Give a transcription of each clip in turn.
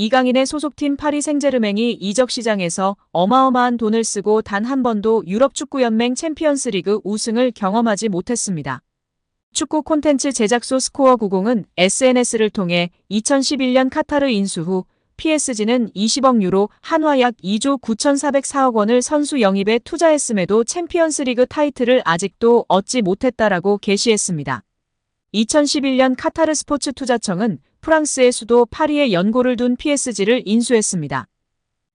이강인의 소속팀 파리 생제르맹이 이적 시장에서 어마어마한 돈을 쓰고 단 한 번도 유럽 축구연맹 챔피언스리그 우승을 경험하지 못했습니다. 축구 콘텐츠 제작소 스코어 90은 SNS를 통해 2011년 카타르 인수 후 PSG는 20억 유로 한화 약 2조 9,404억 원을 선수 영입에 투자했음에도 챔피언스리그 타이틀을 아직도 얻지 못했다라고 게시했습니다. 2011년 카타르 스포츠 투자청은 프랑스의 수도 파리에 연고를 둔 PSG를 인수했습니다.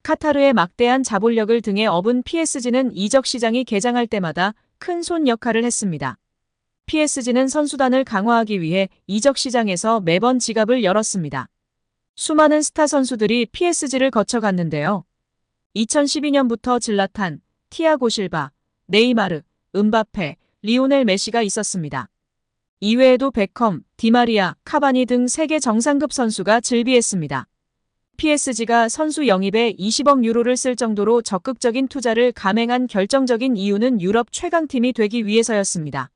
카타르의 막대한 자본력을 등에 업은 PSG는 이적 시장이 개장할 때마다 큰 손 역할을 했습니다. PSG는 선수단을 강화하기 위해 이적 시장에서 매번 지갑을 열었습니다. 수많은 스타 선수들이 PSG를 거쳐갔는데요. 2012년부터 질라탄, 티아고 실바, 네이마르, 은바페, 리오넬 메시가 있었습니다. 이외에도 베컴, 디마리아, 카바니 등 세계 정상급 선수가 즐비했습니다. PSG가 선수 영입에 20억 유로를 쓸 정도로 적극적인 투자를 감행한 결정적인 이유는 유럽 최강팀이 되기 위해서였습니다.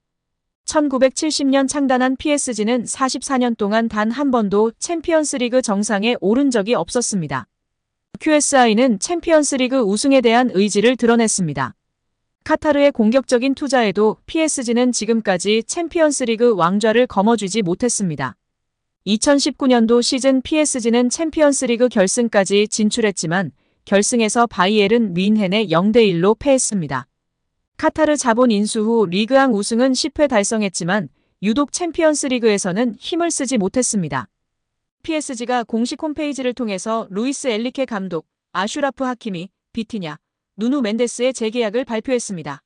1970년 창단한 PSG는 44년 동안 단 한 번도 챔피언스리그 정상에 오른 적이 없었습니다. QSI는 챔피언스리그 우승에 대한 의지를 드러냈습니다. 카타르의 공격적인 투자에도 PSG는 지금까지 챔피언스리그 왕좌를 거머쥐지 못했습니다. 2019년도 시즌 PSG는 챔피언스리그 결승까지 진출했지만 결승에서 바이에른 윈헨에 0대1로 패했습니다. 카타르 자본 인수 후 리그왕 우승은 10회 달성했지만 유독 챔피언스리그에서는 힘을 쓰지 못했습니다. PSG가 공식 홈페이지를 통해서 루이스 엘리케 감독, 아슈라프 하키미, 비티냐, 누누 멘데스의 재계약을 발표했습니다.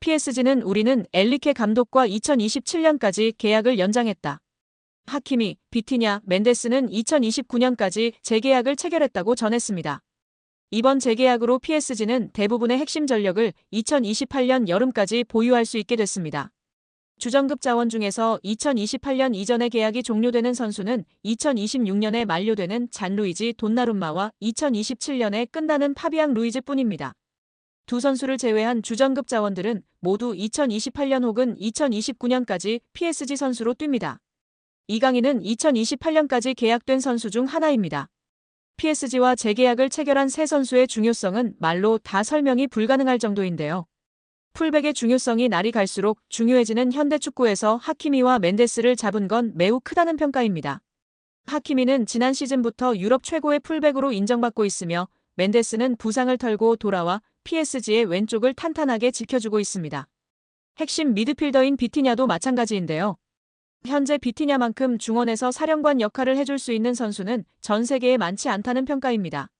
PSG는 우리는 엘리케 감독과 2027년까지 계약을 연장했다. 하키미, 비티냐, 멘데스는 2029년까지 재계약을 체결했다고 전했습니다. 이번 재계약으로 PSG는 대부분의 핵심 전력을 2028년 여름까지 보유할 수 있게 됐습니다. 주전급 자원 중에서 2028년 이전에 계약이 종료되는 선수는 2026년에 만료되는 잔루이지 돈나룸마와 2027년에 끝나는 파비앙 루이즈 뿐입니다. 두 선수를 제외한 주전급 자원들은 모두 2028년 혹은 2029년까지 PSG 선수로 뜁니다. 이강인은 2028년까지 계약된 선수 중 하나입니다. PSG와 재계약을 체결한 세 선수의 중요성은 말로 다 설명이 불가능할 정도인데요. 풀백의 중요성이 날이 갈수록 중요해지는 현대 축구에서 하키미와 멘데스를 잡은 건 매우 크다는 평가입니다. 하키미는 지난 시즌부터 유럽 최고의 풀백으로 인정받고 있으며 멘데스는 부상을 털고 돌아와 PSG의 왼쪽을 탄탄하게 지켜주고 있습니다. 핵심 미드필더인 비티냐도 마찬가지인데요. 현재 비티냐만큼 중원에서 사령관 역할을 해줄 수 있는 선수는 전 세계에 많지 않다는 평가입니다.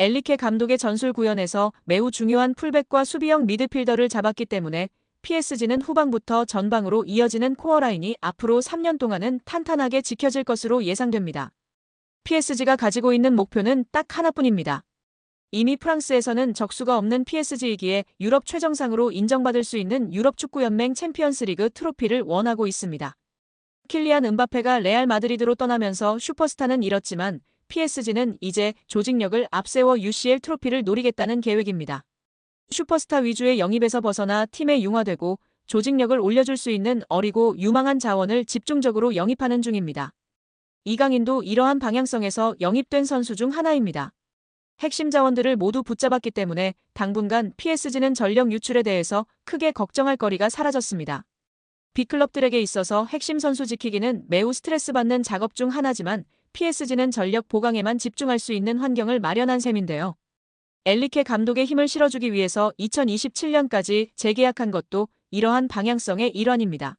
엘리케 감독의 전술 구현에서 매우 중요한 풀백과 수비형 미드필더를 잡았기 때문에 PSG는 후방부터 전방으로 이어지는 코어라인이 앞으로 3년 동안은 탄탄하게 지켜질 것으로 예상됩니다. PSG가 가지고 있는 목표는 딱 하나뿐입니다. 이미 프랑스에서는 적수가 없는 PSG이기에 유럽 최정상으로 인정받을 수 있는 유럽 축구연맹 챔피언스리그 트로피를 원하고 있습니다. 킬리안 은바페가 레알 마드리드로 떠나면서 슈퍼스타는 잃었지만 PSG는 이제 조직력을 앞세워 UCL 트로피를 노리겠다는 계획입니다. 슈퍼스타 위주의 영입에서 벗어나 팀에 융화되고 조직력을 올려줄 수 있는 어리고 유망한 자원을 집중적으로 영입하는 중입니다. 이강인도 이러한 방향성에서 영입된 선수 중 하나입니다. 핵심 자원들을 모두 붙잡았기 때문에 당분간 PSG는 전력 유출에 대해서 크게 걱정할 거리가 사라졌습니다. B클럽들에게 있어서 핵심 선수 지키기는 매우 스트레스 받는 작업 중 하나지만 PSG는 전력 보강에만 집중할 수 있는 환경을 마련한 셈인데요. 엘리케 감독의 힘을 실어주기 위해서 2027년까지 재계약한 것도 이러한 방향성의 일환입니다.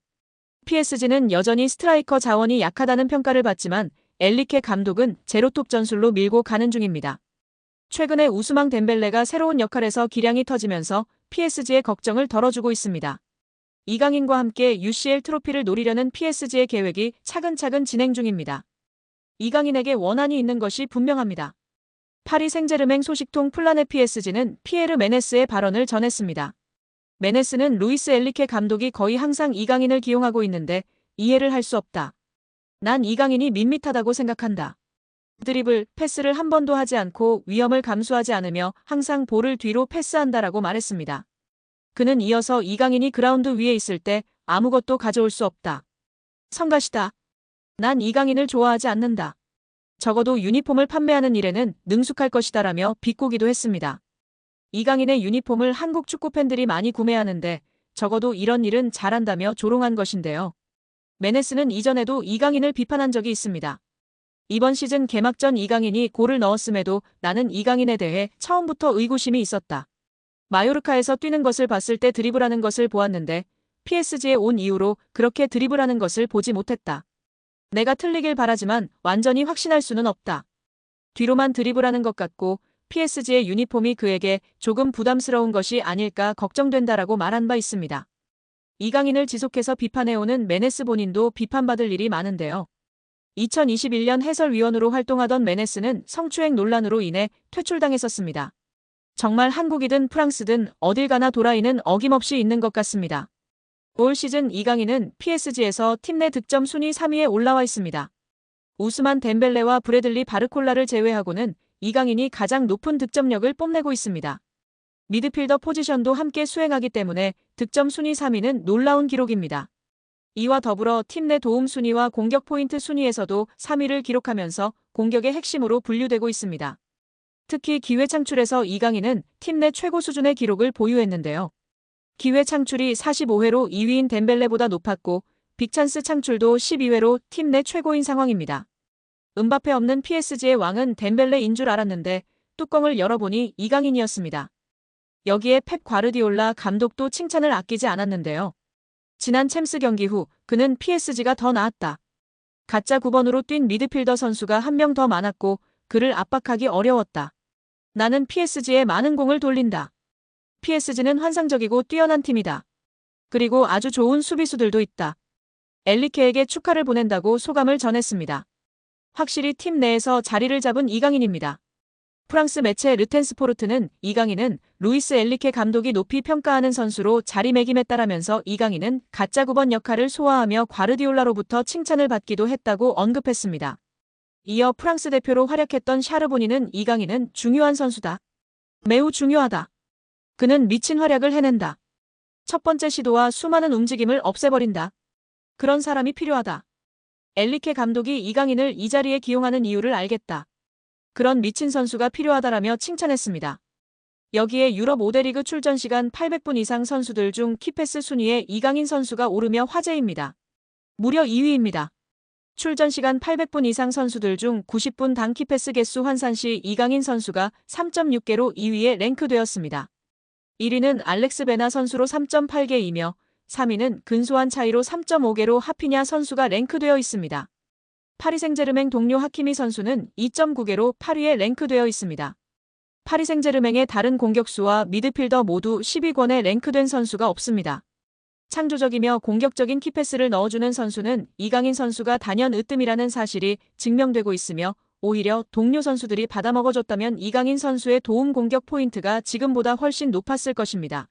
PSG는 여전히 스트라이커 자원이 약하다는 평가를 받지만 엘리케 감독은 제로톱 전술로 밀고 가는 중입니다. 최근에 우스망 덴벨레가 새로운 역할에서 기량이 터지면서 PSG의 걱정을 덜어주고 있습니다. 이강인과 함께 UCL 트로피를 노리려는 PSG의 계획이 차근차근 진행 중입니다. 이강인에게 원한이 있는 것이 분명합니다. 파리 생제르맹 소식통 플라네 PSG는 피에르 메네스의 발언을 전했습니다. 메네스는 루이스 엘리케 감독이 거의 항상 이강인을 기용하고 있는데 이해를 할 수 없다. 난 이강인이 밋밋하다고 생각한다. 드리블, 패스를 한 번도 하지 않고 위험을 감수하지 않으며 항상 볼을 뒤로 패스한다라고 말했습니다. 그는 이어서 이강인이 그라운드 위에 있을 때 아무것도 가져올 수 없다. 성가시다. 난 이강인을 좋아하지 않는다. 적어도 유니폼을 판매하는 일에는 능숙할 것이다라며 비꼬기도 했습니다. 이강인의 유니폼을 한국 축구 팬들이 많이 구매하는데 적어도 이런 일은 잘한다며 조롱한 것인데요. 메네스는 이전에도 이강인을 비판한 적이 있습니다. 이번 시즌 개막 전 이강인이 골을 넣었음에도 나는 이강인에 대해 처음부터 의구심이 있었다. 마요르카에서 뛰는 것을 봤을 때 드리블하는 것을 보았는데 PSG에 온 이후로 그렇게 드리블하는 것을 보지 못했다. 내가 틀리길 바라지만 완전히 확신할 수는 없다. 뒤로만 드리블하는 것 같고 PSG의 유니폼이 그에게 조금 부담스러운 것이 아닐까 걱정된다라고 말한 바 있습니다. 이강인을 지속해서 비판해오는 메네스 본인도 비판받을 일이 많은데요. 2021년 해설위원으로 활동하던 메네스는 성추행 논란으로 인해 퇴출당했었습니다. 정말 한국이든 프랑스든 어딜 가나 도라이는 어김없이 있는 것 같습니다. 올 시즌 이강인은 PSG에서 팀 내 득점 순위 3위에 올라와 있습니다. 우스만 덴벨레와 브래들리 바르콜라를 제외하고는 이강인이 가장 높은 득점력을 뽐내고 있습니다. 미드필더 포지션도 함께 수행하기 때문에 득점 순위 3위는 놀라운 기록입니다. 이와 더불어 팀 내 도움 순위와 공격 포인트 순위에서도 3위를 기록하면서 공격의 핵심으로 분류되고 있습니다. 특히 기회 창출에서 이강인은 팀 내 최고 수준의 기록을 보유했는데요. 기회 창출이 45회로 2위인 덴벨레보다 높았고 빅찬스 창출도 12회로 팀 내 최고인 상황입니다. 은바페 없는 PSG의 왕은 덴벨레인 줄 알았는데 뚜껑을 열어보니 이강인이었습니다. 여기에 펩 과르디올라 감독도 칭찬을 아끼지 않았는데요. 지난 챔스 경기 후 그는 PSG가 더 나았다. 가짜 9번으로 뛴 미드필더 선수가 한 명 더 많았고 그를 압박하기 어려웠다. 나는 PSG에 많은 공을 돌린다. PSG는 환상적이고 뛰어난 팀이다. 그리고 아주 좋은 수비수들도 있다. 엘리케에게 축하를 보낸다고 소감을 전했습니다. 확실히 팀 내에서 자리를 잡은 이강인입니다. 프랑스 매체 르텐스포르트는 이강인은 루이스 엘리케 감독이 높이 평가하는 선수로 자리매김했다라면서 이강인은 가짜 9번 역할을 소화하며 과르디올라로부터 칭찬을 받기도 했다고 언급했습니다. 이어 프랑스 대표로 활약했던 샤르보니는 이강인은 중요한 선수다. 매우 중요하다. 그는 미친 활약을 해낸다. 첫 번째 시도와 수많은 움직임을 없애버린다. 그런 사람이 필요하다. 엘리케 감독이 이강인을 이 자리에 기용하는 이유를 알겠다. 그런 미친 선수가 필요하다라며 칭찬했습니다. 여기에 유럽 5대 리그 출전 시간 800분 이상 선수들 중 키패스 순위에 이강인 선수가 오르며 화제입니다. 무려 2위입니다. 출전 시간 800분 이상 선수들 중 90분 당 키패스 개수 환산 시 이강인 선수가 3.6개로 2위에 랭크되었습니다. 1위는 알렉스 베나 선수로 3.8개이며 3위는 근소한 차이로 3.5개로 하피냐 선수가 랭크되어 있습니다. 파리생제르맹 동료 하키미 선수는 2.9개로 8위에 랭크되어 있습니다. 파리생제르맹의 다른 공격수와 미드필더 모두 10위권에 랭크된 선수가 없습니다. 창조적이며 공격적인 키패스를 넣어주는 선수는 이강인 선수가 단연 으뜸이라는 사실이 증명되고 있으며 오히려 동료 선수들이 받아먹어줬다면 이강인 선수의 도움 공격 포인트가 지금보다 훨씬 높았을 것입니다.